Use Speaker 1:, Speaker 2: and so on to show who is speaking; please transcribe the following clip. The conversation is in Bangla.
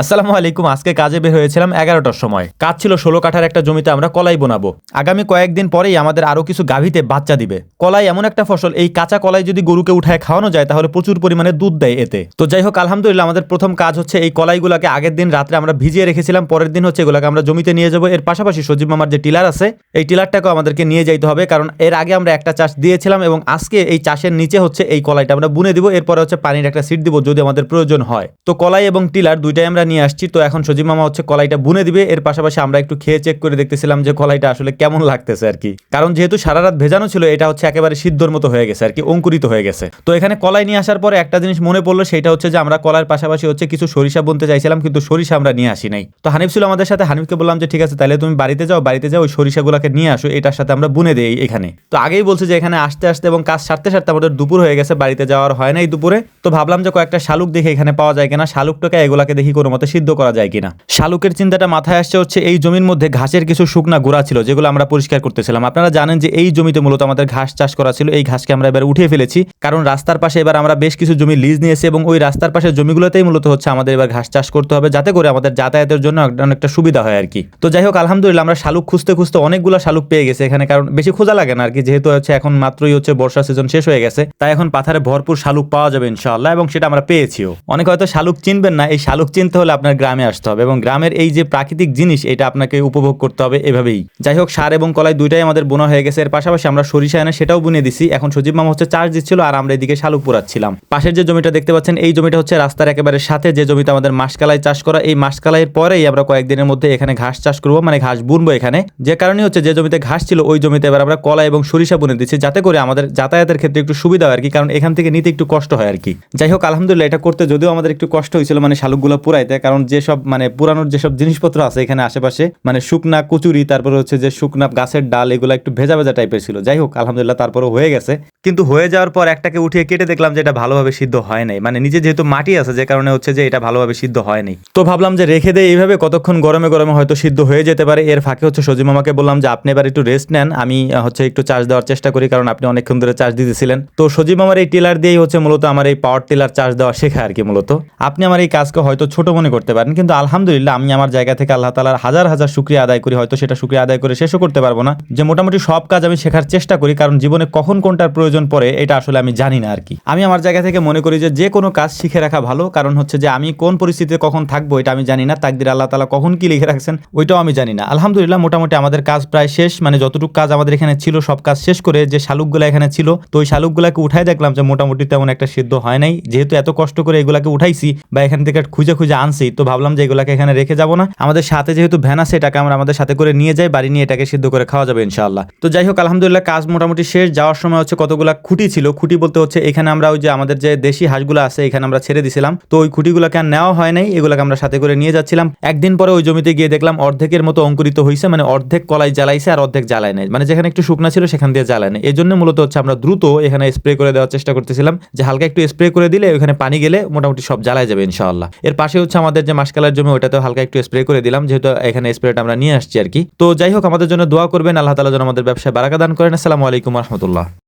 Speaker 1: আসসালামু আলাইকুম, আজকে কাজে বের হয়েছিলাম এগারোটার সময়। কাজ ছিল ষোলো কাঠার একটা জমিতে আমরা কলাই বোনাবো। আগামী কয়েকদিন পরেই আমাদের আরও কিছু গাভীতে বাচ্চা দিবে। কলাই এমন একটা ফসল, এই কাঁচা কলাই যদি গরুকে উঠায় খাওয়ানো যায়, তাহলে প্রচুর পরিমাণে দুধ দেয় এতে। তো যাই হোক, আলহামদুলিল্লাহ, আমাদের প্রথম কাজ হচ্ছে এই কলাইগুলোকে আগের দিন রাত্রে আমরা ভিজিয়ে রেখেছিলাম, পরের দিন হচ্ছে এগুলোকে আমরা জমিতে নিয়ে যাব। এর পাশাপাশি সজীব মামার যে টিলার আছে, এই টিলারটাকেও আমাদেরকে নিয়ে যাইতে হবে, কারণ এর আগে আমরা একটা চাষ দিয়েছিলাম এবং আজকে এই চাষের নিচে হচ্ছে এই কলাইটা আমরা বুনে দিব। এরপরে হচ্ছে পানির একটা সিট দিব যদি আমাদের প্রয়োজন হয়। তো কলাই এবং টিলার দুইটাই আমরা নিয়ে আসছি। তো এখন সজীব মামা হচ্ছে কলাইটা বুনে দিবে। এর পাশাপাশি আমরা একটু খেয়ে চেক করে দেখতেছিলাম যে কলাইটা আসলে কেমন লাগতেছে আর কি। কারণ যেহেতু সারা রাত ভেজানো ছিল, এটা হচ্ছে একেবারে সিদ্ধর মতো হয়ে গেছে আর কি, অঙ্কুরিত হয়ে গেছে। তো এখানে কলাই নিয়ে আসার পরে একটা জিনিস মনে পড়ল, সেটা হচ্ছে যে আমরা কলার পাশাপাশি হচ্ছে কিছু সরিষা বুনতে চাইছিলাম, কিন্তু সরিষা আমরা নিয়ে আসি নাই। তো হানিফ ছিল আমাদের সাথে, হানিফকে বললাম যে, ঠিক আছে, তাহলে তুমি বাড়িতে যাও বাড়িতে যাও, ওই সরিষাগুলোকে নিয়ে আসো, এটার সাথে আমরা বুনে দেই এখানে। তো আগেই বলছে যে, এখানে আসতে আসতে এবং কাজ সারতে সারতে আমাদের দুপুর হয়ে গেছে, বাড়িতে যাওয়ার হয় না এই দুপুরে। তো ভাবলাম যে কয়েকটা শালুক দেখে এখানে পাওয়া যায় কিনা, শালুকটাকে এগুলাকে দেখি কোনো মতে সিদ্ধ করা যায় কিনা। শালুকের চিন্তাটা মাথায় আসছে হচ্ছে এই জমির মধ্যে ঘাসের কিছু শুকনা গোড়া ছিল, যেগুলো আমরা পরিষ্কার করতেছিলাম। আপনারা জানেন যে এই জমিতে মূলত আমাদের ঘাস চাষ করা ছিল, এই ঘাসকে আমরা এবার উঠিয়ে ফেলেছি। কারণ রাস্তার পাশে এবার আমরা বেশ কিছু জমি লিজ নিয়েছি এবং ওই রাস্তার পাশে জমিগুলোতেই মূলত হচ্ছে আমাদের এবার ঘাস চাষ করতে হবে, যাতে করে আমাদের যাতায়াতের জন্য অনেকটা সুবিধা হয় আর কি তো যাই হোক, আলহামদুলিল্লাহ আমরা শালুক খুঁজতে খুঁজতে অনেকগুলো শালুক পেয়ে গেছে এখানে, কারণ বেশি খোঁজা লাগে না আর কি যেহেতু হচ্ছে এখন মাত্রই হচ্ছে বর্ষা সিজন শেষ হয়ে গেছে। তাই এখন পাথারে ভরপুর শালুক পাওয়া যাবে ইনশাআল্লাহ, এবং সেটা আমরা পেয়েছিও। অনেক হয়তো শালুক চিনবেন না, এই শালুক চিনতে হলে আপনার গ্রামে আসতে হবে এবং গ্রামের এই যে প্রাকৃতিক জিনিস, এটা আপনাকে উপভোগ করতে হবে এভাবেই। যাই হোক, সার এবং কলাই দুইটাই আমাদের বোনা হয়ে গেছে। এর পাশাপাশি আমরা সরিষা এনে সেটাও বুনে দিছি। এখন সজীব মামা হচ্ছে চার্জ দিচ্ছিল আর আমরা এদিকে শালুক পোড়াচ্ছিলাম। পাশের যে জমিটা দেখতে পাচ্ছেন, এই জমিটা হচ্ছে রাস্তার একেবারে সাথে। যে জমিতে আমাদের মাসকালাই চাষ করা, এই মাসকালাইয়ের পরেই আমরা কয়েকদিনের মধ্যে এখানে ঘাস চাষ করব মানে ঘাস বুনবো এখানে। যে কারণে হচ্ছে যে জমিতে ঘাস ছিল, ওই জমিতে এবার আমরা কলা এবং সরিষা বুনে দিচ্ছি, যাতে করে আমাদের যাতায়াতের ক্ষেত্রে একটু সুবিধা হয় আর কি, কারণ এখান থেকে নিতে একটু কষ্ট হয় আর কি। যাই হোক, আলহামদুলিল্লাহ, এটা করতে যদিও আমাদের একটু কষ্ট হয়েছিল মানে শালুকগুলো পুরাইতে কারণ যেসব মানে পুরানোর যেসব জিনিসপত্র আছে এখানে আশেপাশে মানে শুকনা কচুরি, তারপরে হচ্ছে যে শুকনা গাছের ডাল, এগুলো একটু ভেজা ভেজা টাইপের ছিল। যাই হোক, আলহামদুলিল্লাহ তারপরে হয়ে গেছে। কিন্তু হয়ে যাওয়ার পর একটাকে উঠিয়ে কেটে দেখলাম যে এটা ভালোভাবে সিদ্ধ হয় নাই। মানে নিচে যেহেতু মাটি আছে, যে কারণে হচ্ছে যে এটা ভালোভাবে সিদ্ধ হয় নাই। তো ভাবলাম যে রেখে দেয় এইভাবে, কতক্ষণ গরমে গরমে হয়তো সিদ্ধ হয়ে যেতে পারে। এর ফাঁকে হচ্ছে সজিম মামাকে বললাম যে, আপনি এবার একটু রেস্ট নেন। আমি হচ্ছে একটু চার্জ দেওয়ার চেষ্টা করি, কারণ আপনি অনেকক্ষণ ধরে চার্জ দিতেছিলেন। তো সজিব মামার এই টিলার দিয়েই হচ্ছে মূলত আমার এই পাওয়ার টিলার চার্জ দেওয়া শেখা আর কি মূলত। আপনি আমার এই কাজকে হয়তো ছোট মনে করতে পারেন। কিন্তু আলহামদুলিল্লাহ আমি আমার জায়গা থেকে আল্লাহ তালার হাজার হাজার শুক্রিয়া আদায় করি। হয়তো সেটা শুক্রিয়া আদায় করে শেষও করতে পারব না। যে মোটামুটি সব কাজ আমি শেখার চেষ্টা করি, কারণ জীবনে কখন কোনটার প্রয়োজন পড়ে, এটা আসলে আমি জানি না আর কি। আমি আমার জায়গা থেকে মনে করি যে যে কোনো কাজ শিখে রাখা ভালো। কারণ হচ্ছে যে, আমি কোন পরিস্থিতিতে কখন থাকব, এটা আমি জানি না। তাকদির আল্লাহ তালা কখন কি লিখে রাখছেন, ওইটাও আমি জানি না। আলহামদুলিল্লাহ মোটামুটি আমাদের কাজ প্রায় শেষ। মানে যতটুকু কাজ আমাদের এখানে ছিল, সব কাজ শেষ করে যে শালুকগুলো এখানে ছিল, তো ওই শালুকগুলাকে উঠাই দেখলাম যে, মোটামুটি তেমন একটা সিদ্ধ হয় নাই। যেহেতু এত কষ্ট করে এগুলাকে উঠাইছি, বা এখান থেকে খুঁজে খুঁজে আনছি, তো ভাবলাম যে এগুলাকে এখানে রেখে যাব না। আমাদের সাথে যেহেতু ভ্যান আছে, এটাকে আমরা আমাদের সাথে করে নিয়ে যাই, বাড়ি নিয়ে এটাকে সিদ্ধ করে খাওয়া যাবে ইনশাআল্লাহ। তো যাই হোক, আলহামদুলিল্লাহ কাজ মোটামুটি শেষ। যাওয়ার সময় হচ্ছে কতগুলা খুঁটি ছিল, খুঁটি বলতে হচ্ছে এখানে আমরা ওই যে আমাদের যে দেশি হাঁসগুলো আছে, এখানে আমরা ছেড়ে দিছিলাম। তো ওই খুঁটিগুলোকে আর নেওয়া হয় নাই, এগুলোকে আমরা সাথে করে নিয়ে যাচ্ছিলাম। একদিন পরে ওই জমিতে গিয়ে দেখলাম অর্ধেকের মতো অঙ্কুরিত হয়েছে মানে অর্ধেক কলাই জ্বালাইছে আর অর্ধেক জ্বালায় নাই। মানে যেখানে একটু শুকনা ছিল, সেখান দিয়ে জ্বালায় নাই। এই জন্য মূলত হচ্ছে আমরা দ্রুত এখানে স্প্রে করে দেওয়ার চেষ্টা করতেছিলাম, যে হালকা একটু স্প্রে করে দিলে ওখানে পানি গেলে মোটামুটি সব জ্বালায় যাবে ইনশাআল্লাহ। এর পাশে হচ্ছে আমাদের যে মাসকালার জমি ওটাতে হালকা একটু স্প্রে করে দিলাম, যেহেতু এখানে স্প্রেটা আমরা নিয়ে আসছি আর কি। তো যাই হোক, আমাদের জন্য দোয়া করবেন, আল্লাহ তালা যেন আমাদের ব্যবসায় বারাকা দান করেন। আসসালামু আলাইকুম রহমতুল্লাহ।